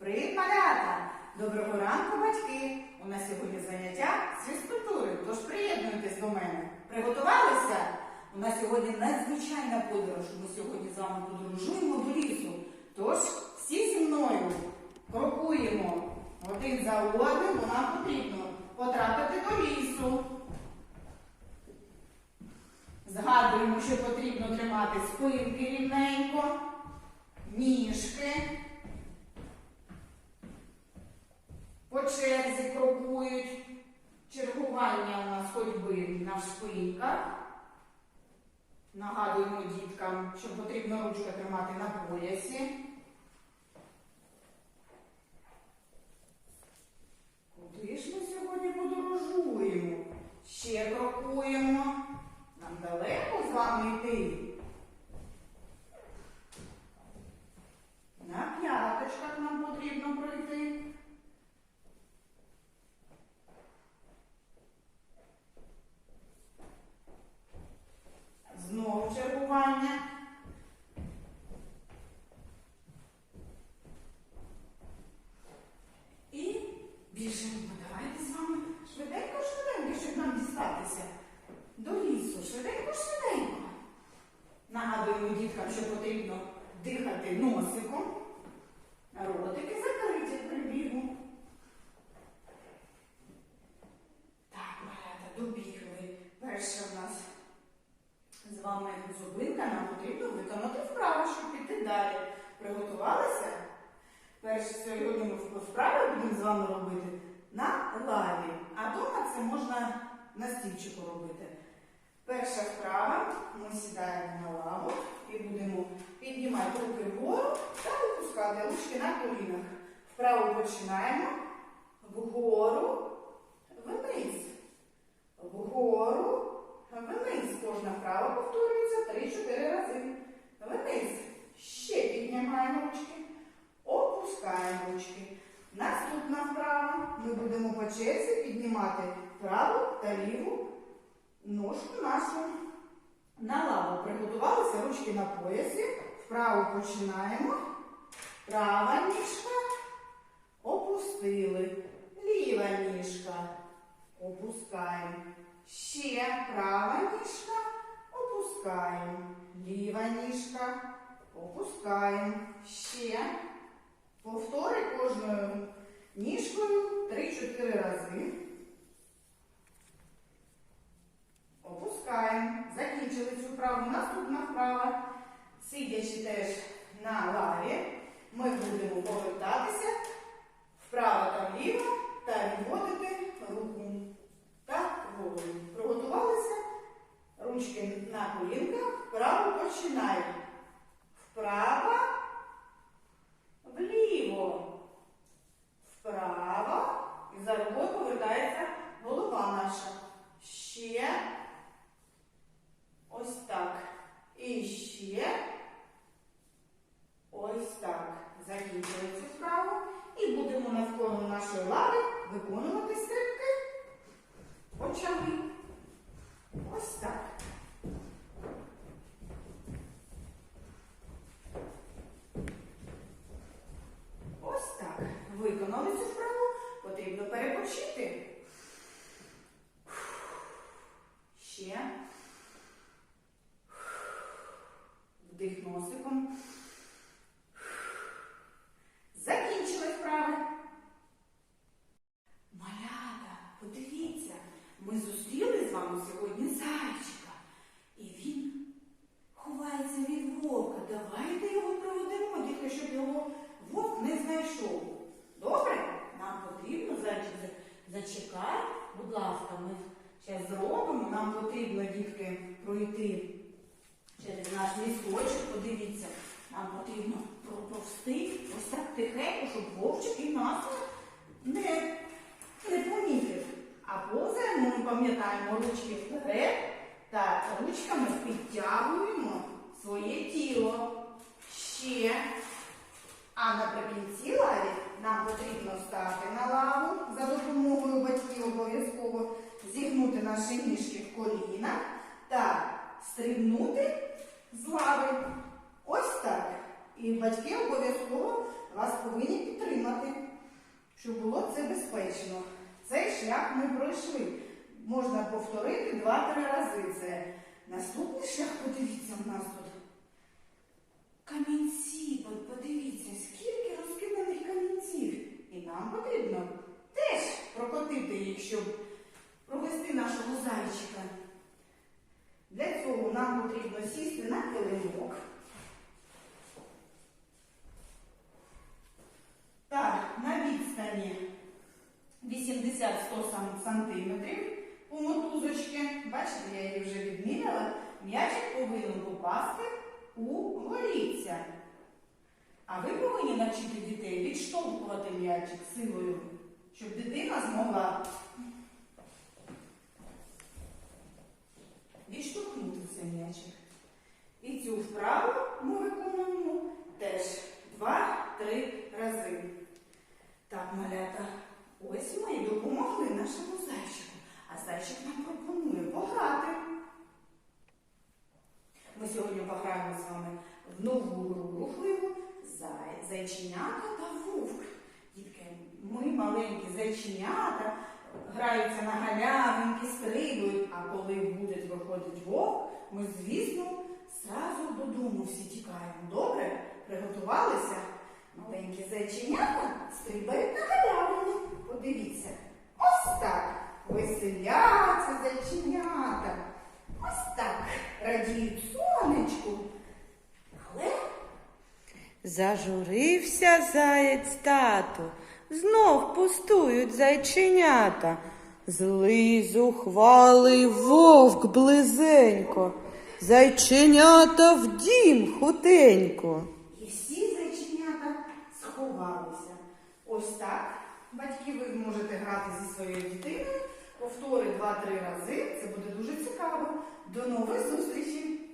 Привіт, малята! Доброго ранку, батьки! У нас сьогодні заняття з фізкультури, тож приєднуйтесь до мене. Приготувалися? У нас сьогодні надзвичайна подорож. Ми сьогодні з вами подорожуємо до лісу. Тож всі зі мною крокуємо один за одним, бо нам потрібно потрапити до лісу. Згадуємо, що потрібно тримати спинки рівненько, ніжки. По черзі крокують. Чергування у нас ходьби на шпиньках. Нагадуємо діткам, що потрібно ручку тримати на поясі. Куди ж ми сьогодні подорожуємо? Ще крокуємо. Нам далеко з вами йти. На п'яточках нам потрібно пройти. Знову чергування. І біжимо. Давайте з вами швиденько, швиденько, щоб нам дістатися до лісу. Швиденько, швиденько. Нагадуємо діткам, що потрібно дихати носиком. Ротики закриті при бігу. Так, малята, добігли. Перша в нас з вами зупинка, нам потрібно виконати вправу, щоб піти далі. Приготувалися? Перше сьогодні ми вправи будемо з вами робити на лаві, а дома це можна на стільчику робити. Перша вправа, ми сідаємо на лаву і будемо піднімати руки вгору та опускати ручки на колінах. Вправо починаємо вгору, вниз, вгору, Вниз кожна вправа повторюється 3-4 рази. Вниз. Ще піднімаємо ручки. Опускаємо ручки. Наступна вправа. Ми будемо по черзі піднімати праву та ліву ножку нашу на лаву. Приготувалися ручки на поясі. Вправо починаємо. Права ніжка. Опустили. Ліва ніжка. Опускаємо. Ще права ніжка, опускаємо. Ліва ніжка, опускаємо. Ще. Повтори кожною ніжкою 3-4 рази. Опускаємо. Закінчили цю вправу. Наступна вправа. Сидячи теж на лаві, ми будемо повертатися вправо та вліво та відводити руку та голову. Приготувалися. Ручки на колінках. Вправо починаємо. Вправо, вліво. Вправо. І за рукою повертається голова наша. Ще. Ось так. І ще. Ось так. Закінчили цю вправу. І будемо навколо нашої лави виконувати стрибки. Почали. Ось так. Ось так. Виконали цю вправу. Потрібно. Ще. Вдих носиком. Закінчили вправи. Малята, подивіться, ми зустріли з вами сьогодні зайчика. І він ховається від вовка. Давайте його проведемо, дітки, щоб його вовк не знайшов. Добре? Нам потрібно, зайчик, за- зачекай, будь ласка, ми зараз зробимо. Нам потрібно, дітки, пройти через наш лісочок. Подивіться, нам потрібно проповсти ось так тихенько, щоб вовчик і нас не не помітив. А повзаємо, ми пам'ятаємо ручки вперед та ручками підтягуємо своє тіло. Ще. А наприкінці лаві нам потрібно стати на лаву за допомогою батьків обов'язково зігнути наші ніжки в коліна та стрибнути з лави. Ось так. І батьки обов'язково вас повинні підтримати. щоб було це безпечно. Цей шлях ми пройшли. Можна повторити два-три рази. Це наступний шлях, подивіться, у нас тут. Камінці, От подивіться, скільки розкиданих камінців. І нам потрібно теж прокотити їх, щоб провести нашого зайчика. Для цього нам потрібно сісти на килимок. Так, на відстані 80-100 сам- сантиметрів у мотузочки. Бачите, я її вже відміряла. М'ячик повинен попасти у голівця. А ви повинні навчити дітей відштовхувати м'ячик силою, щоб дитина змогла відштовхнути цей м'ячик. І цю вправу ми виконуємо теж два-три рази. Так, малята, ось ми і допомогли нашому зайчику. А зайчик нам пропонує пограти. Ми сьогодні пограємо з вами в нову рухливу «Зай- зайченята та вовк. Дітки, ми маленькі зайченята, граються на галявинки, стрибують, а коли буде виходить вовк, ми, звісно, зразу додому всі тікаємо. Добре? Приготувалися? Маленькі зайченята стрибають на галявину. Подивіться. Ось так. Веселяться зайченята. Ось так радіють сонечку. Але Зажурився заєць тато, знов пустують зайченята. Злий зухвалий вовк близенько, зайченята в дім хутенько. і всі зайченята сховалися. Ось так. Батьки, ви можете грати зі своєю дитиною. Повтори два-три рази. Це буде дуже цікаво. До нових зустрічей!